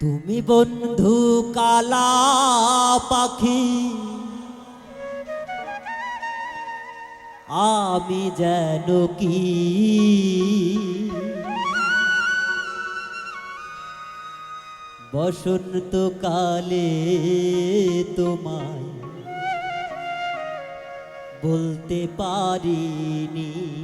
তুমি বন্ধু কালা পাখি। আমি যেন কি? বসন্ত কালে তোমায় বলতে পারিনি।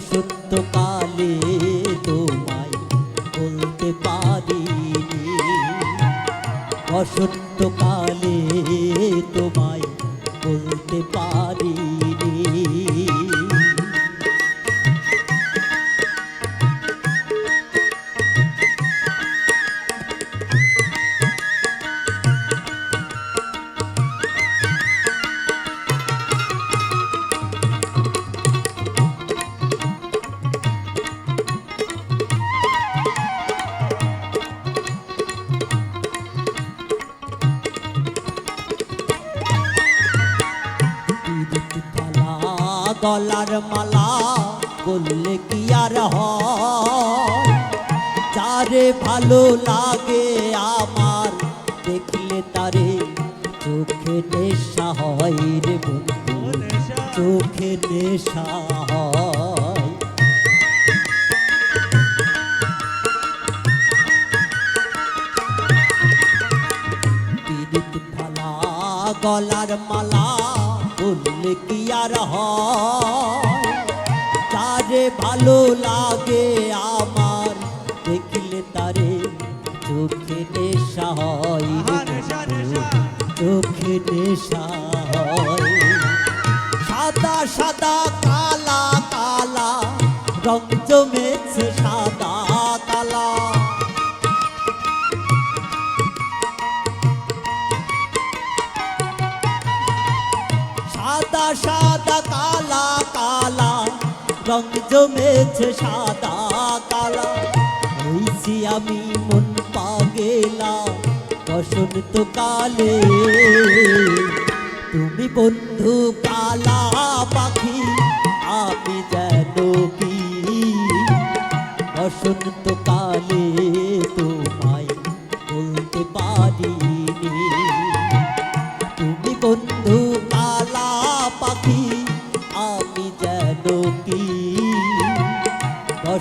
বসন্তকালে তোমায় বলতে পারি পারিনি বসন্তকালে তোমায় বলতে পারিনি। গলার মালা বললে কি আর যারে ভালো লাগে আমার, দেখলে তারে চোখে নেশা হয় রে বন্ধু। চোখে নেশা হয়। গলার মালা বললে কি আর যারে ভালো লাগে আমার দেখলে তারে চোখে নেশা হয়। চোখে নেশা হয়। সাদা সাদা কালা কালা রং সাদা সাদা কালা কালা। রং জমেছে সাদা, কালা। হয়েছি আমি মন পাগেলা। বসন্ত কালে তুমি বন্ধু কালা পাখি। আমি যেন কি? বসন্ত কালে তোমায় বলতে পারিনি